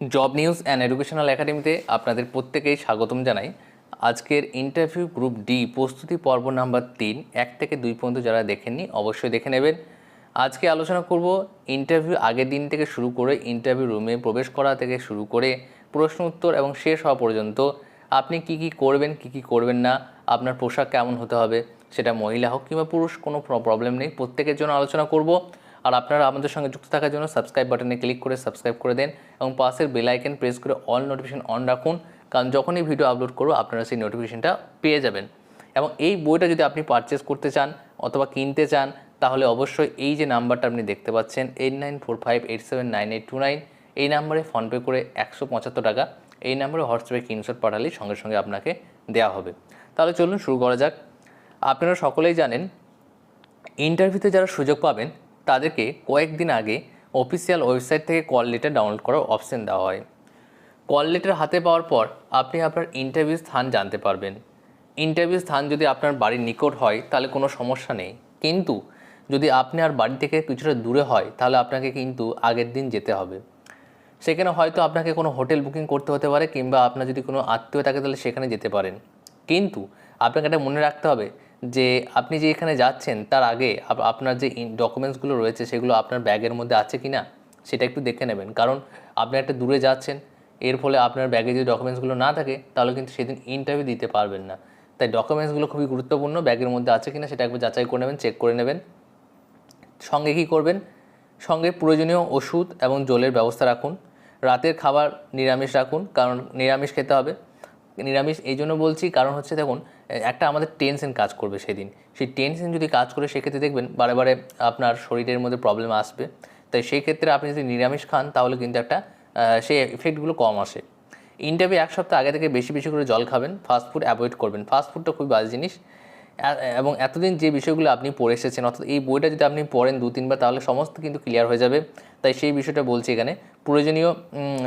Job news and educational একাডেমিতে আপনাদের প্রত্যেকেই স্বাগতম জানাই। আজকের ইন্টারভিউ গ্রুপ ডি প্রস্তুতি পর্ব নাম্বার তিন, এক থেকে দুই পর্যন্ত যারা দেখেননি অবশ্যই দেখে নেবেন। আজকে আলোচনা করব ইন্টারভিউ আগের দিন থেকে শুরু করে ইন্টারভিউ রুমে প্রবেশ করা থেকে শুরু করে প্রশ্ন উত্তর এবং শেষ হওয়া পর্যন্ত আপনি কি কি করবেন, কি কি করবেন না, আপনার পোশাক কেমন হতে হবে, সেটা মহিলা হোক কিংবা পুরুষ কোনো প্রবলেম নেই। প্রত্যেকের জন্য আলোচনা করব। আর আপনারা আমাদের সঙ্গে যুক্ত থাকার জন্য সাবস্ক্রাইব বাটনে ক্লিক করে সাবস্ক্রাইব করে দেন এবং পাশের বেল প্রেস করে অল নোটিফিকেশন অন রাখুন, কারণ যখনই ভিডিও আপলোড করব, আপনারা সেই নোটিফিকেশনটা পেয়ে যাবেন। এবং এই বইটা যদি আপনি পারচেস করতে চান অথবা কিনতে চান, তাহলে অবশ্যই এই যে নাম্বারটা আপনি দেখতে পাচ্ছেন eight nine four five eight seven nine eight two nine এই নাম্বারে ফোনপে করে একশো পঁচাত্তর টাকা, এই নাম্বারে হোয়াটসঅ্যাপে স্ক্রিনশট পাঠালেই সঙ্গে সঙ্গে আপনাকে দেওয়া হবে। তাহলে চলুন শুরু করা যাক। আপনারা সকলেই জানেন ইন্টারভিউতে যারা সুযোগ পাবেন তাদেরকে কয়েকদিন আগে অফিসিয়াল ওয়েবসাইট থেকে কল লেটার ডাউনলোড করার অপশন দেওয়া হয়। কল লেটার হাতে পাওয়ার পর আপনি আপনার ইন্টারভিউ স্থান জানতে পারবেন। ইন্টারভিউ স্থান যদি আপনার বাড়ির নিকট হয়, তাহলে কোনো সমস্যা নেই। কিন্তু যদি আপনি আর বাড়ি থেকে কিছুটা দূরে হয়, তাহলে আপনাকে কিন্তু আগের দিন যেতে হবে। সেখানে হয়তো আপনাকে কোনো হোটেল বুকিং করতে হতে পারে, কিংবা আপনার যদি কোনো আত্মীয় থাকে, তাহলে সেখানে যেতে পারেন। কিন্তু আপনাকে এটা মনে রাখতে হবে যে আপনি যে এখানে যাচ্ছেন, তার আগে আপনার যে ডকুমেন্টসগুলো রয়েছে, সেগুলো আপনার ব্যাগের মধ্যে আছে কি না সেটা একটু দেখে নেবেন। কারণ আপনি একটা দূরে যাচ্ছেন, এর ফলে আপনার ব্যাগে যদি ডকুমেন্টসগুলো না থাকে, তাহলে কিন্তু সেদিন ইন্টারভিউ দিতে পারবেন না। তাই ডকুমেন্টসগুলো খুবই গুরুত্বপূর্ণ ব্যাগের মধ্যে আছে কিনা, সেটা একবার যাচাই করে নেবেন চেক করে নেবেন। সঙ্গে কী করবেন? সঙ্গে প্রয়োজনীয় ওষুধ এবং জলের ব্যবস্থা রাখুন। রাতের খাবার নিরামিষ রাখুন, কারণ নিরামিষ খেতে হবে। নিরামিষ, এই জন্য বলছি, কারণ হচ্ছে দেখুন, একটা আমাদের টেনশন কাজ করবে সেদিন। সেই টেনশন যদি কাজ করে, সেক্ষেত্রে দেখবেন, বারে বারে আপনার শরীরের মধ্যে প্রবলেম আসবে। তাই সেই ক্ষেত্রে আপনি যদি নিরামিষ খান, তাহলে কিন্তু একটা সেই এফেক্টগুলো কম আসে। ইন্টারভিউ এক সপ্তাহ আগে থেকে বেশি বেশি করে জল খাবেন ফাস্টফুড অ্যাভয়েড করবেন। ফাস্টফুডটা খুবই বাজে জিনিস। এবং এতদিন যে বিষয়গুলো আপনি পড়ে এসেছেন, অর্থাৎ এই বইটা যদি আপনি পড়েন দু, তিনবার, তাহলে সমস্ত কিন্তু ক্লিয়ার হয়ে যাবে। তাই সেই বিষয়টা বলছি এখানে। প্রয়োজনীয়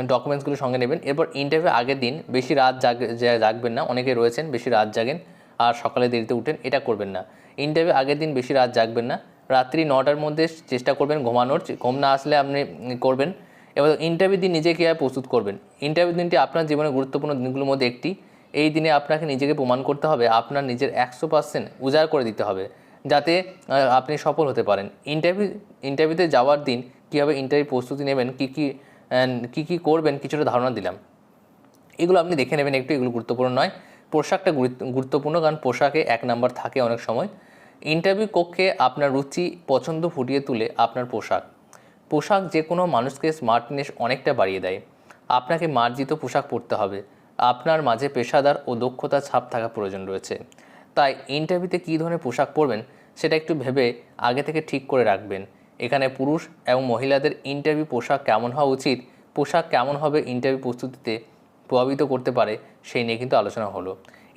ডকুমেন্টসগুলো সঙ্গে নেবেন। এরপর ইন্টারভিউ আগের দিন বেশি রাত জাগ জাগবেন না। অনেকে রয়েছেন, বেশি রাত জাগেন। আর সকালে দেরিতে উঠেন, এটা করবেন না। ইন্টারভিউ আগের দিন বেশি রাত জাগবেন না। রাত্রি নটার মধ্যে চেষ্টা করবেন ঘুমানোর। ঘুম না আসলে আপনি করবেন। এবার ইন্টারভিউ দিন নিজেকে কীভাবে প্রস্তুত করবেন। ইন্টারভিউ দিনটি আপনার জীবনের গুরুত্বপূর্ণ দিনগুলোর মধ্যে একটি। এই দিনে আপনাকে নিজেকে প্রমাণ করতে হবে, আপনার নিজের একশো পার্সেন্ট উজাড় করে দিতে হবে, যাতে আপনি সফল হতে পারেন। ইন্টারভিউ ইন্টারভিউতে যাওয়ার দিন কীভাবে ইন্টারভিউ প্রস্তুতি নেবেন, কী কী কী কী করবেন, কিছুটা ধারণা দিলাম। এগুলো আপনি দেখে নেবেন, একটু এগুলো গুরুত্বপূর্ণ নয়। পোশাকটা গুরুত্ব- গুরুত্বপূর্ণ, কারণ পোশাকে এক নাম্বার থাকে অনেক সময়। ইন্টারভিউ কক্ষে আপনার রুচি, পছন্দ ফুটিয়ে তুলে আপনার পোশাক। পোশাক যে কোনো মানুষকে স্মার্টনেস অনেকটা বাড়িয়ে দেয়। আপনাকে মার্জিত পোশাক পরতে হবে। আপনার মাঝে পেশাদার ও দক্ষতার ছাপ থাকা প্রয়োজন রয়েছে। তাই ইন্টারভিউতে কী ধরনের পোশাক পরবেন, সেটা একটু ভেবে আগে থেকে ঠিক করে রাখবেন। এখানে পুরুষ এবং মহিলাদের ইন্টারভিউ পোশাক কেমন হওয়া উচিত, পোশাক কেমন হবে ইন্টারভিউ প্রস্তুতিতে প্রভাবিত করতে পারে, সেই নিয়ে কিন্তু আলোচনা হলো।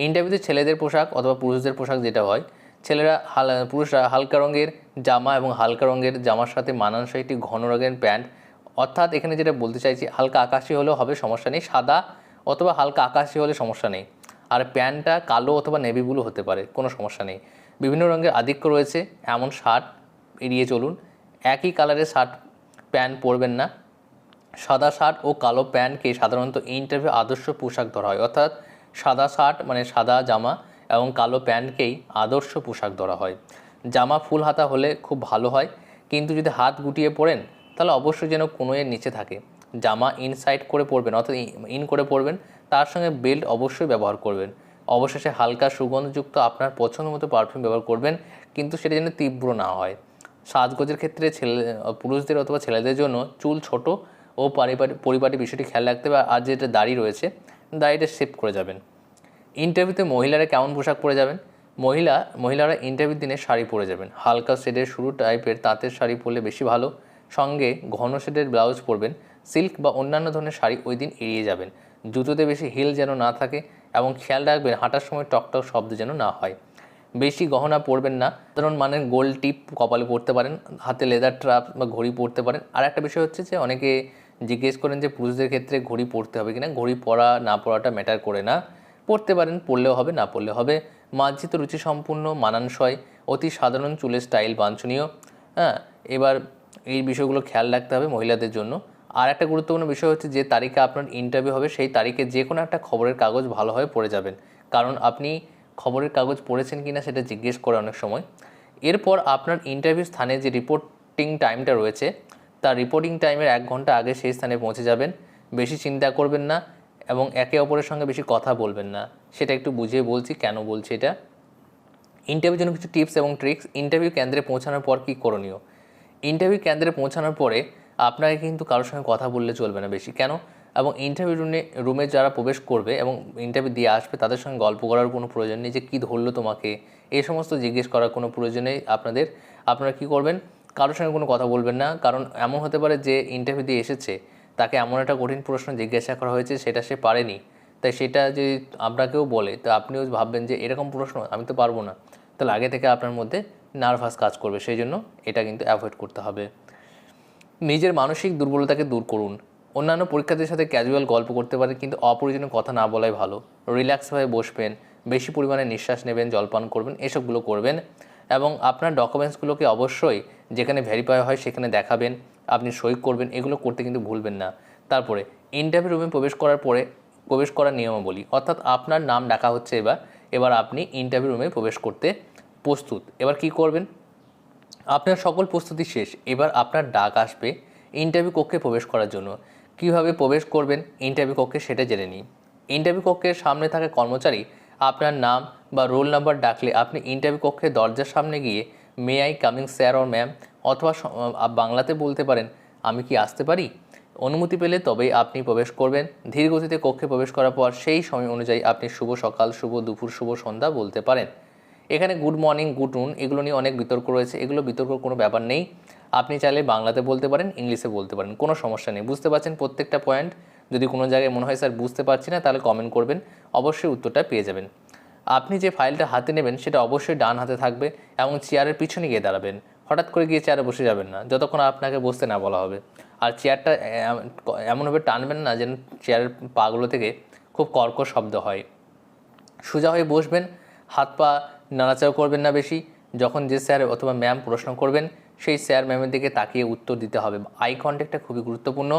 ইন্টারভিউতে ছেলেদের পোশাক অথবা পুরুষদের পোশাক যেটা হয়, ছেলেরা হাল, পুরুষরা হালকা রঙের জামা এবং হালকা রঙের জামার সাথে মানানসই একটি ঘন রঙের প্যান্ট। অর্থাৎ এখানে যেটা বলতে চাইছি, হালকা আকাশি হলেও হবে, সমস্যা নেই। সাদা অথবা হালকা আকাশি হলে সমস্যা নেই। আর প্যান্টটা কালো অথবা নেভি ব্লু হতে পারে, কোনো সমস্যা নেই। বিভিন্ন রঙের আধিক্য রয়েছে, এমন শার্ট এড়িয়ে চলুন। একই কালারের শার্ট প্যান্ট পরবেন না। সাদা শার্ট ও কালো প্যান্টকে সাধারণত ইন্টারভিউ আদর্শ পোশাক ধরা হয়। অর্থাৎ সাদা শার্ট মানে সাদা জামা এবং কালো প্যান্টকেই আদর্শ পোশাক ধরা হয়। জামা ফুল হাতা হলে খুব ভালো হয়, কিন্তু যদি হাত গুটিয়ে পরেন, তাহলে অবশ্যই যেন কোনোয়ের নিচে থাকে। জামা ইনসাইড করে পরবেন, অর্থাৎ ইন করে পরবেন, তার সঙ্গে বেল্ট অবশ্যই ব্যবহার করবেন। অবশেষে হালকা সুগন্ধযুক্ত আপনার পছন্দ মতো পারফিউম ব্যবহার করবেন, কিন্তু সেটা যেন তীব্র না হয়। সাজগোজের ক্ষেত্রে ছেলে, পুরুষদের অথবা ছেলেদের জন্য চুল ছোট ও পারিবারিক পরিবারের বিষয়টি খেয়াল রাখতে হবে, আর যেটা দাড়ি রয়েছে, দাড়িটা শেভ করে যাবেন। ইন্টারভিউতে মহিলারা কেমন পোশাক পরে যাবেন? মহিলা, মহিলারা ইন্টারভিউ দিনে শাড়ি পরে যাবেন। হালকা শেডের শুরু টাইপের তাঁতের শাড়ি পরলে বেশি ভালো। সঙ্গে ঘন শেডের ব্লাউজ পরবেন। সিল্ক বা অন্যান্য ধরনের শাড়ি ওই দিন এড়িয়ে যাবেন। জুতোতে বেশি হিল যেন না থাকে এবং খেয়াল রাখবেন হাঁটার সময় টকটক শব্দ যেন না হয়। বেশি গহনা পরবেন না, সাধারণ মানের গোল্ড টিপ কপালে পরতে পারেন, হাতে লেদার ট্রাপ বা ঘড়ি পরতে পারেন। আর একটা বিষয় হচ্ছে যে, অনেকে জিজ্ঞেস করেন যে, পুরুষদের ক্ষেত্রে ঘড়ি পরতে হবে কিনা? ঘড়ি পরা, না পরাটা ম্যাটার করে না। পরতে পারেন, পরলেও হবে, না পরলেও হবে। মার্জিত রুচি সম্পূর্ণ মানানসই, অতি সাধারণ চুলের স্টাইল বাঞ্ছনীয়। হ্যাঁ এবার এই বিষয়গুলো খেয়াল রাখতে হবে মহিলাদের জন্য। আর একটা গুরুত্বপূর্ণ বিষয় হচ্ছে যে তারিখে আপনার ইন্টারভিউ হবে, সেই তারিখে যে কোনো একটা খবরের কাগজ ভালোভাবে পড়ে যাবেন। কারণ আপনি খবরের কাগজ পড়েছেন কিনা সেটা জিজ্ঞেস করে অনেক সময়। এরপর আপনার ইন্টারভিউ স্থানে যে রিপোর্টিং টাইমটা রয়েছে, তার রিপোর্টিং টাইমের এক ঘণ্টা আগে সেই স্থানে পৌঁছে যাবেন। বেশি চিন্তা করবেন না এবং একে অপরের সঙ্গে বেশি কথা বলবেন না। সেটা একটু বুঝিয়ে বলছি, কেন বলছি এটা? ইন্টারভিউর জন্য কিছু টিপস এবং ট্রিক্স ইন্টারভিউ কেন্দ্রে পৌঁছানোর পর কী করণীয়? ইন্টারভিউ কেন্দ্রে পৌঁছানোর পরে আপনাকে কিন্তু কারোর সঙ্গে কথা বললে চলবে না বেশি। কেন? এবং ইন্টারভিউ রুমে রুমে যারা প্রবেশ করবে এবং ইন্টারভিউ দিয়ে আসবে, তাদের সঙ্গে গল্প করার কোনো প্রয়োজন নেই যে কী ধরলো তোমাকে। এই সমস্ত জিজ্ঞেস করার কোনো প্রয়োজন নেই আপনাদের। আপনারা কী করবেন? কারোর সঙ্গে কোনো কথা বলবেন না। কারণ এমন হতে পারে যে ইন্টারভিউ দিয়ে এসেছে, তাকে এমন একটা কঠিন প্রশ্ন জিজ্ঞাসা করা হয়েছে, সেটা সে পারেনি। তাই সেটা যদি আপনাকেও বলে, তো আপনিও ভাববেন যে এরকম প্রশ্ন আমি তো পারব না। তাহলে আগে থেকে আপনার মধ্যে নার্ভাস কাজ করবে, সেই জন্য এটা কিন্তু অ্যাভয়েড করতে হবে। নিজের মানসিক দুর্বলতাকে দূর করুন। অন্যান্য পরীক্ষার্থীর সাথে ক্যাজুয়াল গল্প করতে পারেন কিন্তু অপ্রয়োজনীয় কথা না বলাই ভালো। রিল্যাক্সভাবে বসবেন, বেশি পরিমাণে নিঃশ্বাস নেবেন, জলপান করবেন, এসবগুলো করবেন এবং আপনার ডকুমেন্টসগুলোকে অবশ্যই যেখানে ভেরিফাই হয় সেখানে দেখাবেন, আপনি সই করবেন, এগুলো করতে কিন্তু ভুলবেন না। তারপরে ইন্টারভিউ রুমে প্রবেশ করার পরে প্রবেশ করার নিয়মাবলী, অর্থাৎ আপনার নাম ডাকা হচ্ছে এবার এবার আপনি ইন্টারভিউ রুমে প্রবেশ করতে প্রস্তুত। এবার কি করবেন? আপনার সকল প্রস্তুতি শেষ। এবার আপনার ডাক আসবে ইন্টারভিউ কক্ষে প্রবেশ করার জন্য। কীভাবে প্রবেশ করবেন ইন্টারভিউ কক্ষে সেটা জেনে নিন। ইন্টারভিউ কক্ষের সামনে থাকা কর্মচারী আপনার নাম বা রোল নাম্বার ডাকলে আপনি ইন্টারভিউ কক্ষে দরজার সামনে গিয়ে may I coming sir or ma'am অথবা বাংলাতে বলতে পারেন, আমি কি আসতে পারি? অনুমতি পেলে তবেই আপনি প্রবেশ করবেন। ধীর গতিতে কক্ষে প্রবেশ করার পর সেই সময় অনুযায়ী আপনি শুভ সকাল, শুভ দুপুর, শুভ সন্ধ্যা বলতে পারেন। এখানে গুড মর্নিং গুড নুন এগুলো নিয়ে অনেক বিতর্ক রয়েছে। এগুলো বিতর্ক কোনো ব্যাপার নেই। আপনি চাইলে বাংলাতে বলতে পারেন, ইংলিশে বলতে পারেন, কোনো সমস্যা নেই। বুঝতে পারছেন প্রত্যেকটা পয়েন্ট যদি কোনো জায়গায় মনে হয়, স্যার, বুঝতে পারছি না, তাহলে কমেন্ট করবেন। অবশ্যই উত্তরটা পেয়ে যাবেন। আপনি যে ফাইলটা হাতে নেবেন, সেটা অবশ্যই ডান হাতে থাকবে এবং চেয়ারের পিছনে গিয়ে দাঁড়াবেন। হঠাৎ করে গিয়ে চেয়ারে বসে যাবেন না। যতক্ষণ আপনাকে বসতে না বলা হবে। আর চেয়ারটা এমনভাবে টানবেন না যেন চেয়ারের পাগুলো থেকে খুব কর্কশ শব্দ হয়। সোজা হয়ে বসবেন, হাত পা নাড়াচাড়া করবেন না বেশি। যখন যে স্যার অথবা ম্যাম প্রশ্ন করবেন, সেই স্যার ম্যামের দিকে তাকিয়ে উত্তর দিতে হবে। আই কন্ট্যাক্টটা খুবই গুরুত্বপূর্ণ।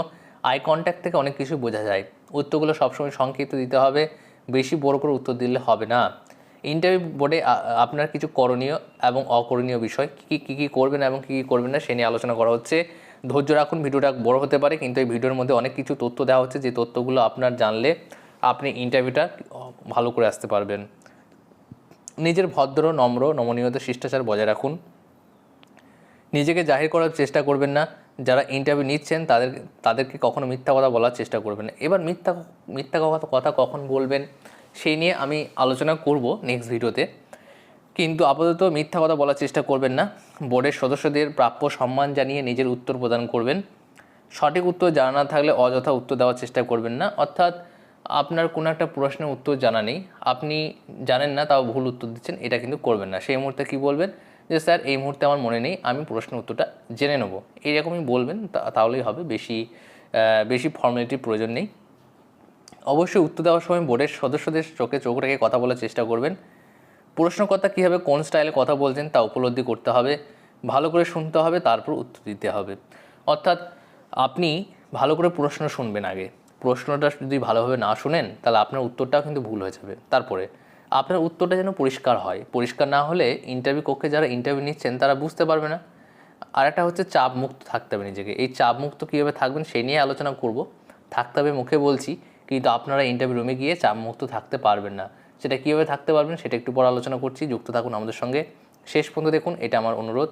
আই কন্ট্যাক্ট থেকে অনেক কিছু বোঝা যায়। উত্তরগুলো সবসময় সংক্ষিপ্ত দিতে হবে। বেশি বড় করে উত্তর দিলে হবে না। ইন্টারভিউ বোর্ডে আপনার কিছু করণীয় এবং অকরণীয় বিষয় কী কী কী করবেন এবং কী কী করবেন না, সে নিয়ে আলোচনা করা হচ্ছে। ধৈর্য রাখুন, ভিডিওটা বড় হতে পারে, কিন্তু এই ভিডিওর মধ্যে অনেক কিছু তথ্য দেওয়া হচ্ছে। যে তথ্যগুলো আপনার জানলে আপনি ইন্টারভিউটা ভালো করে আসতে পারবেন। নিজের ভদ্র, নম্র, নমনীয়তা, শিষ্টাচার বজায় রাখুন। নিজেকে জাহির করার চেষ্টা করবেন না। যারা ইন্টারভিউ নিচ্ছেন, তাদের, তাদেরকে কখনো মিথ্যা কথা বলার চেষ্টা করবেন না। এবার মিথ্যা মিথ্যা কথা কথা কখন বলবেন, সেই নিয়ে আমি আলোচনা করব নেক্সট ভিডিওতে কিন্তু আপাতত মিথ্যা কথা বলার চেষ্টা করবেন না। বোর্ডের সদস্যদের প্রাপ্য সম্মান জানিয়ে নিজের উত্তর প্রদান করবেন। সঠিক উত্তর জানা না থাকলে অযথা উত্তর দেওয়ার চেষ্টা করবেন না। অর্থাৎ আপনার কোনো একটা প্রশ্নের উত্তর জানা নেই। আপনি জানেন না, তাও ভুল উত্তর দিচ্ছেন, এটা কিন্তু করবেন না। সেই মুহূর্তে কি বলবেন? যে, স্যার, এই মুহূর্তে আমার মনে নেই, আমি প্রশ্নের উত্তরটা জেনে নেব। এইরকমই বলবেন তাহলেই হবে, বেশি বেশি ফর্মালিটির প্রয়োজন নেই। অবশ্যই উত্তর দেওয়ার সময় বোর্ডের সদস্যদের চোখে চোখ রেখে কথা বলার চেষ্টা করবেন। প্রশ্নকর্তা কীভাবে কোন স্টাইলে কথা বলছেন তা উপলব্ধি করতে হবে, ভালো করে শুনতে হবে, তারপর উত্তর দিতে হবে। অর্থাৎ আপনি ভালো করে প্রশ্ন শুনবেন আগে। প্রশ্নটা যদি ভালোভাবে না শুনেন, তাহলে আপনার উত্তরটাও কিন্তু ভুল হয়ে যাবে। তারপরে, আপনার উত্তরটা যেন পরিষ্কার হয়। পরিষ্কার না হলে ইন্টারভিউ কক্ষে যারা ইন্টারভিউ নিচ্ছেন, তারা বুঝতে পারবে না। আর একটা হচ্ছে চাপ মুক্ত থাকতে হবে নিজেকে। এই চাপ মুক্ত কীভাবে থাকবেন, সেই নিয়ে আলোচনা করব। থাকতে হবে মুখে বলছি, কিন্তু আপনারা ইন্টারভিউ রুমে গিয়ে চাপ মুক্ত থাকতে পারবেন না। সেটা কীভাবে থাকতে পারবেন, সেটা একটু পর আলোচনা করছি। যুক্ত থাকুন আমাদের সঙ্গে। শেষ পর্যন্ত দেখুন, এটা আমার অনুরোধ।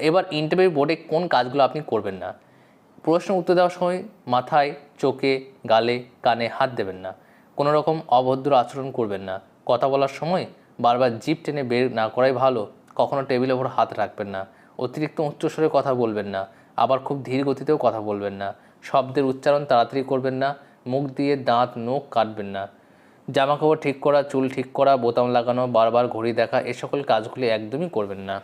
এবার ইন্টারভিউ বোর্ডে কোন কাজগুলো আপনি করবেন না? প্রশ্ন উত্তর দেওয়ার সময় মাথায়, চোখে, গালে, কানে হাত দেবেন না। কোনো রকম অভদ্র আচরণ করবেন না। কথা বলার সময় বারবার জিপ টেনে বের না করাই ভালো। কখনো টেবিলের ওপর হাত রাখবেন না। অতিরিক্ত উচ্চস্বরে কথা বলবেন না। আবার খুব ধীর গতিতেও কথা বলবেন না। শব্দের উচ্চারণ তাড়াতাড়ি করবেন না। মুখ দিয়ে দাঁত, নখ কাটবেন না। জামা কাপড় ঠিক করা, চুল ঠিক করা, বোতাম লাগানো, বারবার ঘড়ি দেখা, এ সকল কাজগুলি একদমই করবেন না।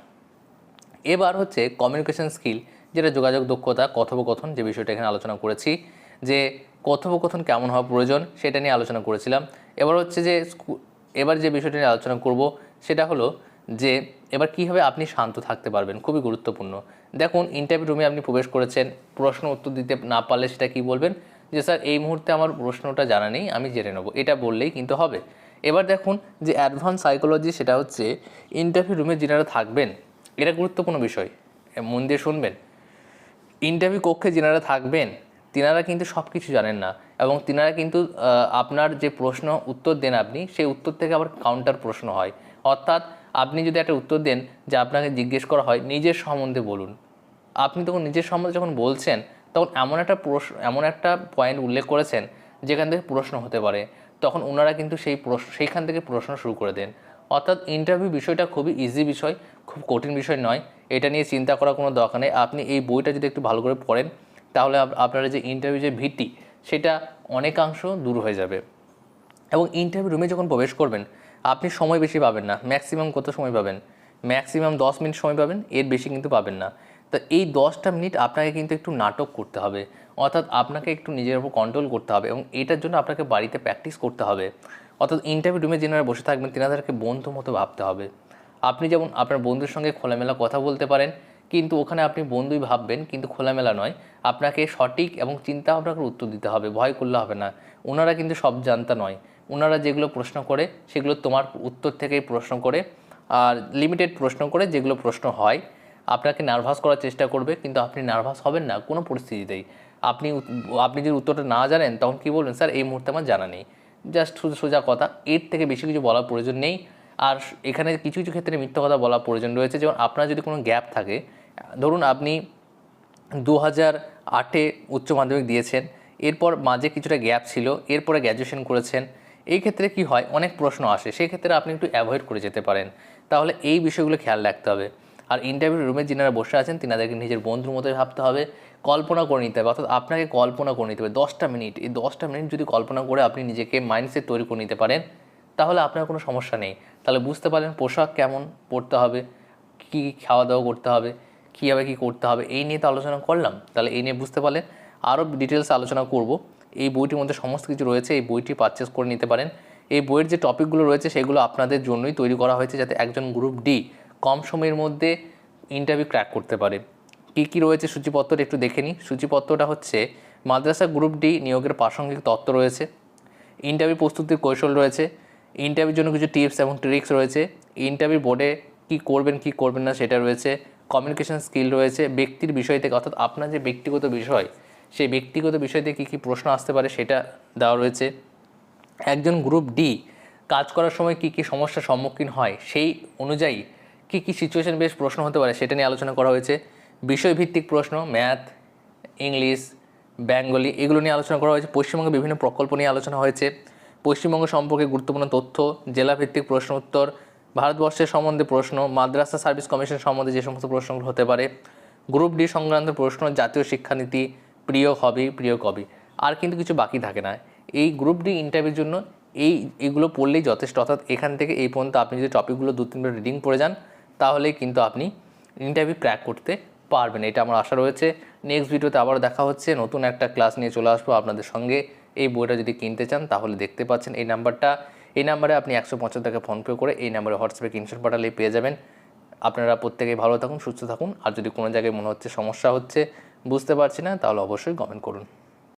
এবার হচ্ছে কমিউনিকেশন স্কিল যেটা যোগাযোগ দক্ষতা, কথোপকথন যে বিষয়টা এখানে আলোচনা করেছি, যে কথোপকথন কেমন হওয়া প্রয়োজন সেটা নিয়ে আলোচনা করেছিলাম। এবার হচ্ছে যে এবার যে বিষয়টা নিয়ে আলোচনা করব সেটা হলো যে এবার কীভাবে আপনি শান্ত থাকতে পারবেন, খুবই গুরুত্বপূর্ণ। দেখুন ইন্টারভিউ রুমে আপনি প্রবেশ করেছেন, প্রশ্ন উত্তর দিতে না পারলে সেটা কি বলবেন? যে স্যার, এই মুহূর্তে আমার প্রশ্নটা জানা নেই, আমি জেনে নেব। এটা বললেই কিন্তু হবে। এবার দেখুন যে অ্যাডভান্স সাইকোলজি সেটা হচ্ছে ইন্টারভিউ রুমে যেনারা থাকবেন, এটা গুরুত্বপূর্ণ বিষয়। মন দিয়ে শুনবেন। ইন্টারভিউ কক্ষে যেনারা থাকবেন, তিনারা কিন্তু সব কিছু জানেন না। এবং তিনারা কিন্তু আপনার যে প্রশ্ন উত্তর দেন আপনি, সেই উত্তর থেকে আবার কাউন্টার প্রশ্ন হয়। অর্থাৎ আপনি যদি একটা উত্তর দেন যে আপনাকে জিজ্ঞেস করা হয়, নিজের সম্বন্ধে বলুন। আপনি তখন নিজের সম্বন্ধে যখন বলছেন, তখন এমন একটা প্রশ্ন, এমন একটা পয়েন্ট উল্লেখ করেছেন, যেখান থেকে প্রশ্ন হতে পারে। তখন ওনারা কিন্তু সেই প্রশ্ন, সেইখান থেকে প্রশ্ন শুরু করে দেন। অর্থাৎ ইন্টারভিউ বিষয়টা খুবই ইজি বিষয়। খুব কঠিন বিষয় নয়। এটা নিয়ে চিন্তা করার কোনো দরকার নেই। আপনি এই বইটা যদি একটু ভালো করে পড়েন, তাহলে আপ- আপনার যে ইন্টারভিউ যে ভীতি সেটা অনেকাংশ দূর হয়ে যাবে। এবং ইন্টারভিউ রুমে যখন প্রবেশ করবেন, আপনি সময় বেশি পাবেন না। ম্যাক্সিমাম কত সময় পাবেন? ম্যাক্সিমাম দশ মিনিট সময় পাবেন, এর বেশি কিন্তু পাবেন না। তো এই দশটা মিনিট আপনাকে কিন্তু একটু নাটক করতে হবে। অর্থাৎ আপনাকে একটু নিজের উপর কন্ট্রোল করতে হবে এবং এটার জন্য আপনাকে বাড়িতে প্র্যাকটিস করতে হবে। অর্থাৎ ইন্টারভিউ রুমে যেনারা বসে থাকবেন, তেনাদেরকে বন্ধু মতো ভাবতে হবে। আপনি যেমন আপনার বন্ধুর সঙ্গে খোলামেলা কথা বলতে পারেন, কিন্তু ওখানে আপনি বন্ধুই ভাববেন, কিন্তু খোলামেলা নয়। আপনাকে সঠিক এবং চিন্তা ভাবনা করে উত্তর দিতে হবে, ভয় করলে হবে না। ওনারা কিন্তু সব জানতা নয়। ওনারা যেগুলো প্রশ্ন করে, সেগুলো তোমার উত্তর থেকেই প্রশ্ন করে, আর লিমিটেড প্রশ্ন করে যেগুলো প্রশ্ন হয়, আপনাকে নার্ভাস করার চেষ্টা করবে, কিন্তু আপনি নার্ভাস হবেন না কোনো পরিস্থিতিতেই। আপনি আপনি যদি উত্তরটা না জানেন, তখন কী বলবেন? স্যার, এই মুহূর্তে আমার জানা নেই। জাস্ট সোজা কথা, এর থেকে বেশি কিছু বলার প্রয়োজন নেই। আর এখানে কিছু কিছু ক্ষেত্রে মিথ্যা কথা বলার প্রয়োজন রয়েছে। যেমন আপনার যদি কোনো গ্যাপ থাকে, ধরুন আপনি দু হাজার আটে উচ্চ মাধ্যমিক দিয়েছেন, এরপর মাঝে কিছুটা গ্যাপ ছিল, এরপরে গ্র্যাজুয়েশন করেছেন, এই ক্ষেত্রে কি হয়? অনেক প্রশ্ন আসে। সেই ক্ষেত্রে আপনি একটু অ্যাভয়েড করে যেতে পারেন। তাহলে এই বিষয়গুলো খেয়াল রাখতে হবে। আর ইন্টারভিউ রুমে যিনারা বসে আছেন, তিনাদেরকে নিজের বন্ধুর মতোই ভাবতে হবে। কল্পনা করে নিতে হবে। অর্থাৎ আপনাকে কল্পনা করে নিতে হবে। দশটা মিনিট এই দশটা মিনিট যদি কল্পনা করে আপনি নিজেকে মাইন্ডসেট তৈরি করে নিতে পারেন তাহলে আপনার কোনো সমস্যা নেই। তাহলে বুঝতে পারেন পোশাক কেমন পরতে হবে, কী খাওয়া দাওয়া করতে হবে, কীভাবে কী করতে হবে, এই নিয়ে তো আলোচনা করলাম। তাহলে এই নিয়ে বুঝতে পারলেন আরও ডিটেলস আলোচনা করব। এই বইটির মধ্যে সমস্ত কিছু রয়েছে, এই বইটি পারচেস করে নিতে পারেন। এই বইয়ের যে টপিকগুলো রয়েছে সেগুলো আপনাদের জন্যই তৈরি করা হয়েছে যাতে একজন গ্রুপ ডি কম সময়ের মধ্যে ইন্টারভিউ ক্র্যাক করতে পারে। কী কী রয়েছে সূচিপত্রটা একটু দেখে নিই। সূচিপত্রটা হচ্ছে, মাদ্রাসা গ্রুপ ডি নিয়োগের প্রাসঙ্গিক তত্ত্ব রয়েছে ইন্টারভিউ প্রস্তুতির কৌশল রয়েছে ইন্টারভিউর জন্য কিছু টিপস এবং ট্রিক্স রয়েছে। ইন্টারভিউ বোর্ডে কী করবেন কী করবেন না সেটা রয়েছে। কমিউনিকেশন স্কিল রয়েছে। ব্যক্তির বিষয় থেকে, অর্থাৎ আপনার যে ব্যক্তিগত বিষয়, সেই ব্যক্তিগত বিষয় থেকে কী কী প্রশ্ন আসতে পারে সেটা দেওয়া রয়েছে। একজন গ্রুপ ডি কাজ করার সময় কী কী সমস্যার সম্মুখীন হয়, সেই অনুযায়ী কী কী সিচুয়েশন বেশ প্রশ্ন হতে পারে সেটা নিয়ে আলোচনা করা হয়েছে। বিষয়ভিত্তিক প্রশ্ন ম্যাথ ইংলিশ বেঙ্গলি এগুলো নিয়ে আলোচনা করা হয়েছে। পশ্চিমবঙ্গে বিভিন্ন প্রকল্প নিয়ে আলোচনা হয়েছে। পশ্চিমবঙ্গ সম্পর্কে গুরুত্বপূর্ণ তথ্য, জেলাভিত্তিক প্রশ্ন উত্তর, ভারতবর্ষের সম্বন্ধে প্রশ্ন, মাদ্রাসা সার্ভিস কমিশন সম্বন্ধে যে সমস্ত প্রশ্নগুলো হতে পারে, গ্রুপ ডি সংক্রান্ত প্রশ্ন, জাতীয় শিক্ষানীতি, প্রিয় হবি, প্রিয় কবি। আর কিন্তু কিছু বাকি থাকে না। এই গ্রুপ ডি ইন্টারভিউর জন্য এই, এগুলো পড়লেই যথেষ্ট। অর্থাৎ এখান থেকে এই পর্যন্ত আপনি যদি টপিকগুলো দু, তিনবার রিডিং পড়ে যান, তাহলেই কিন্তু আপনি ইন্টারভিউ ক্র্যাক করতে পারবেন। এটা আমার আশা রয়েছে। নেক্সট ভিডিওতে আবার দেখা হচ্ছে। নতুন একটা ক্লাস নিয়ে চলে আসব আপনাদের সঙ্গে। এই বইটা যদি কিনতে চান, তাহলে দেখতে পাচ্ছেন এই নাম্বারটা। এই নাম্বারে আপনি একশো পঁচাত্তর টাকা ফোনপে করে এই নাম্বারে হোয়াটসঅ্যাপে কিনশন পাঠালেই পেয়ে যাবেন। আপনারা প্রত্যেকেই ভালো থাকুন, সুস্থ থাকুন। আর যদি কোনো জায়গায় মনে হচ্ছে সমস্যা হচ্ছে, বুঝতে পারছি না, তাহলে অবশ্যই কমেন্ট করুন।